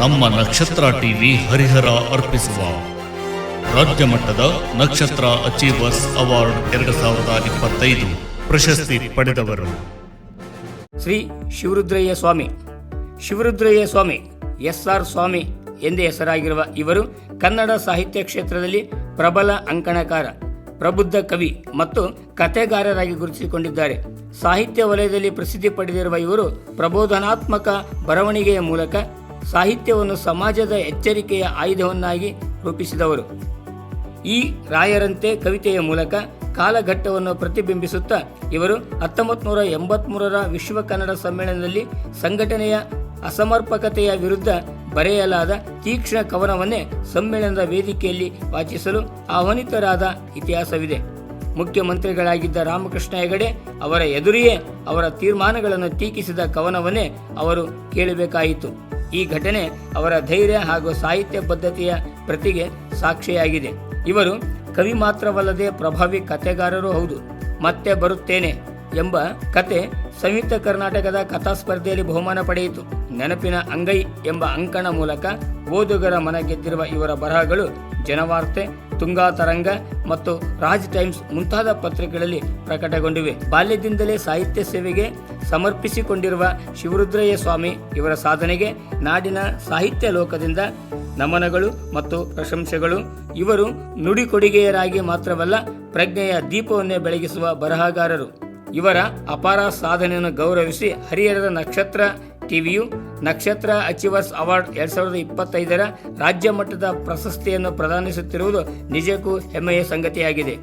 ನಮ್ಮ ನಕ್ಷತ್ರ ಟಿವಿ ಹರಿಹರ ಅರ್ಪಿಸುವ ರಾಜ್ಯ ಮಟ್ಟದ ನಕ್ಷತ್ರ ಅಚೀವರ್ಸ್ ಅವಾರ್ಡ್ ಎರಡು ಸಾವಿರದ ಇಪ್ಪತ್ತೈದು ಪ್ರಶಸ್ತಿ ಪಡೆದವರು. ಶ್ರೀ ಶಿವರುದ್ರಯ್ಯ ಸ್ವಾಮಿ. ಶಿವರುದ್ರಯ್ಯ ಸ್ವಾಮಿ ಎಸ್ ಆರ್ ಸ್ವಾಮಿ ಎಂದೇ ಹೆಸರಾಗಿರುವ ಇವರು ಕನ್ನಡ ಸಾಹಿತ್ಯ ಕ್ಷೇತ್ರದಲ್ಲಿ ಪ್ರಬಲ ಅಂಕಣಕಾರ, ಪ್ರಬುದ್ಧ ಕವಿ ಮತ್ತು ಕಥೆಗಾರರಾಗಿ ಗುರುತಿಸಿಕೊಂಡಿದ್ದಾರೆ. ಸಾಹಿತ್ಯ ವಲಯದಲ್ಲಿ ಪ್ರಸಿದ್ಧಿ ಪಡೆದಿರುವ ಇವರು ಪ್ರಬೋಧನಾತ್ಮಕ ಬರವಣಿಗೆಯ ಮೂಲಕ ಸಾಹಿತ್ಯವನ್ನು ಸಮಾಜದ ಎಚ್ಚರಿಕೆಯ ಆಯುಧವನ್ನಾಗಿ ರೂಪಿಸಿದವರು. ಈ ರಾಯರಂತೆ ಕವಿತೆಯ ಮೂಲಕ ಕಾಲಘಟ್ಟವನ್ನು ಪ್ರತಿಬಿಂಬಿಸುತ್ತಾ ಇವರು ಹತ್ತೊಂಬತ್ತು ನೂರ ಎಂಬತ್ಮೂರರ ವಿಶ್ವ ಕನ್ನಡ ಸಮ್ಮೇಳನದಲ್ಲಿ ಸಂಘಟನೆಯ ಅಸಮರ್ಪಕತೆಯ ವಿರುದ್ಧ ಬರೆಯಲಾದ ತೀಕ್ಷ್ಣ ಕವನವನ್ನೇ ಸಮ್ಮೇಳನದ ವೇದಿಕೆಯಲ್ಲಿ ವಾಚಿಸಲು ಆಹ್ವಾನಿತರಾದ ಇತಿಹಾಸವಿದೆ. ಮುಖ್ಯಮಂತ್ರಿಗಳಾಗಿದ್ದ ರಾಮಕೃಷ್ಣ ಹೆಗಡೆ ಅವರ ಎದುರಿಯೇ ಅವರ ತೀರ್ಮಾನಗಳನ್ನು ಟೀಕಿಸಿದ ಕವನವನ್ನೇ ಅವರು ಕೇಳಬೇಕಾಯಿತು. ಈ ಘಟನೆ ಅವರ ಧೈರ್ಯ ಹಾಗೂ ಸಾಹಿತ್ಯ ಬದ್ಧತೆಯ ಪ್ರತಿಗೆ ಸಾಕ್ಷಿಯಾಗಿದೆ. ಇವರು ಕವಿ ಮಾತ್ರವಲ್ಲದೆ ಪ್ರಭಾವಿ ಕಥೆಗಾರರೂ ಹೌದು. ಮತ್ತೆ ಬರುತ್ತೇನೆ ಎಂಬ ಕತೆ ಸಂಯುಕ್ತ ಕರ್ನಾಟಕದ ಕಥಾ ಸ್ಪರ್ಧೆಯಲ್ಲಿ ಬಹುಮಾನ ಪಡೆಯಿತು. ನೆನಪಿನ ಅಂಗೈ ಎಂಬ ಅಂಕಣ ಮೂಲಕ ಓದುಗರ ಮನ ಗೆದ್ದಿರುವ ಇವರ ಬರಹಗಳು ಜನವಾರ್ತೆ, ತುಂಗಾ ತರಂಗ ಮತ್ತು ರಾಜ್ ಟೈಮ್ಸ್ ಮುಂತಾದ ಪತ್ರಿಕೆಗಳಲ್ಲಿ ಪ್ರಕಟಗೊಂಡಿವೆ. ಬಾಲ್ಯದಿಂದಲೇ ಸಾಹಿತ್ಯ ಸೇವೆಗೆ ಸಮರ್ಪಿಸಿಕೊಂಡಿರುವ ಶಿವರುದ್ರಯ್ಯ ಸ್ವಾಮಿ ಇವರ ಸಾಧನೆಗೆ ನಾಡಿನ ಸಾಹಿತ್ಯ ಲೋಕದಿಂದ ನಮನಗಳು ಮತ್ತು ಪ್ರಶಂಸೆಗಳು. ಇವರು ನುಡಿ ಕೊಡುಗೆಯರಾಗಿ ಮಾತ್ರವಲ್ಲ, ಪ್ರಜ್ಞೆಯ ದೀಪವನ್ನೇ ಬೆಳಗಿಸುವ ಬರಹಗಾರರು. ಇವರ ಅಪಾರ ಸಾಧನೆಯನ್ನು ಗೌರವಿಸಿ ಹರಿಹರದ ನಕ್ಷತ್ರ ಟಿವಿಯು ನಕ್ಷತ್ರ ಅಚೀವರ್ಸ್ ಅವಾರ್ಡ್ ಎರಡ್ ಸಾವಿರದ ಇಪ್ಪತ್ತೈದರ ರಾಜ್ಯ ಮಟ್ಟದ ಪ್ರಶಸ್ತಿಯನ್ನು ಪ್ರದಾನಿಸುತ್ತಿರುವುದು ನಿಜಕ್ಕೂ ಹೆಮ್ಮೆಯ ಸಂಗತಿಯಾಗಿದೆ.